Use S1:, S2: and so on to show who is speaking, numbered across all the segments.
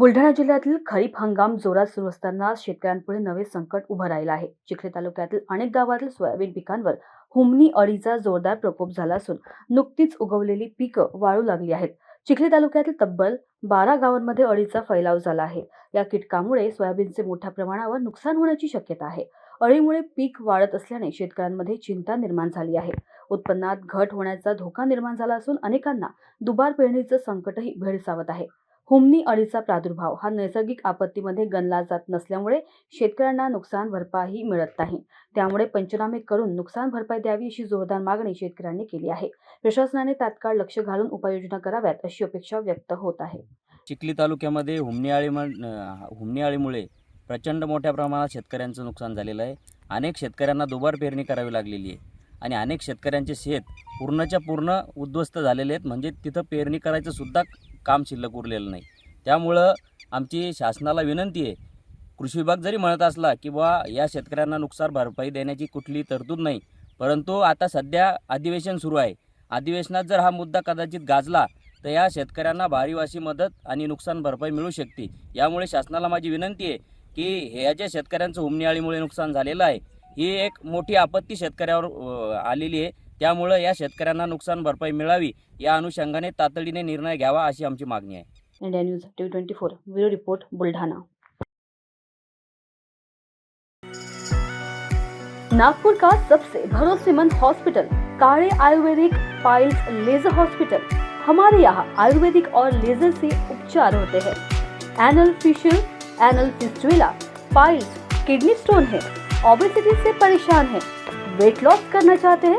S1: बुलढाणा जिल्ह्यातील खरीप हंगाम जोरात सुरू असताना शेतकऱ्यांपुढे नवे संकट उभं राहिलं आहे. चिखले तालुक्यातील अनेक गावातील सोयाबीन पिकांवर हुमनी अळीचा जोरदार प्रकोप झाला असून नुकतीच उगवलेली पिकं वाळू लागली आहेत. चिखले तालुक्यातील तब्बल बारा गावांमध्ये अळीचा फैलाव झाला आहे. या कीटकामुळे सोयाबीनचे मोठ्या प्रमाणावर नुकसान होण्याची शक्यता आहे. अळीमुळे पीक वाढत असल्याने शेतकऱ्यांमध्ये चिंता निर्माण झाली आहे. उत्पन्नात घट होण्याचा धोका निर्माण झाला असून अनेकांना दुबार पेरणीचं संकटही भेडसावत आहे. हुमणी अळीचा प्रादुर्भाव हा नैसर्गिक आपत्तीमध्ये गणला जात नसल्यामुळे शेतकऱ्यांना नुकसान भरपाई मिळत नाही. त्यामुळे पंचनामे करून नुकसान भरपाई द्यावी अशी जोरदार मागणी शेतकऱ्यांनी केली आहे. प्रशासनाने तात्काळ लक्ष घालून उपाययोजना कराव्यात अशी अपेक्षा व्यक्त होत आहे.
S2: चिखली तालुक्यामध्ये हुमणी आळी हुमणी आळीमुळे प्रचंड मोठ्या प्रमाणात शेतकऱ्यांचं नुकसान झालेलं आहे. अनेक शेतकऱ्यांना दुबार पेरणी करावी लागलेली आहे. आणि अनेक शेतकऱ्यांचे शेत पूर्णच्या पूर्ण उद्ध्वस्त झालेले आहेत. म्हणजे तिथं पेरणी करायचं सुद्धा काम शिल्लक उरलेलं नाही. त्यामुळं आमची शासनाला विनंती आहे कृषी विभाग जरी म्हणत असला की बा या शेतकऱ्यांना नुकसान भरपाई देण्याची कुठली तरतूद नाही परंतु आता सध्या अधिवेशन सुरू आहे. अधिवेशनात जर हा मुद्दा कदाचित गाजला तर या शेतकऱ्यांना भारीवाशी मदत आणि नुकसान भरपाई मिळू शकते. यामुळे शासनाला माझी विनंती आहे की ह्या ज्या शेतकऱ्यांचं हुमनियाळीमुळे नुकसान झालेलं आहे ही एक मोठी आपत्ती शेतकऱ्यावर आलेली आहे. त्यामुळं या शेतकऱ्यांना नुकसान भरपाई मिळावी, या अनुषंगाने तातडीने निर्णय घ्यावा अशी आमची मागणी आहे.
S1: India news T twenty four, bureau report, Buldhana. Nagpur का सबसे भरोसेमंद हॉस्पिटल? काले आयुर्वेदिक पाइल्स लेजर हॉस्पिटल. हमारे यहाँ आयुर्वेदिक और लेजर से उपचार होते हैं। Anal fissure anal fistula piles kidney stone है। ओबेसिटी से परेशान है। वेट लॉस करना चाहते हैं?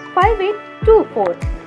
S1: 5824.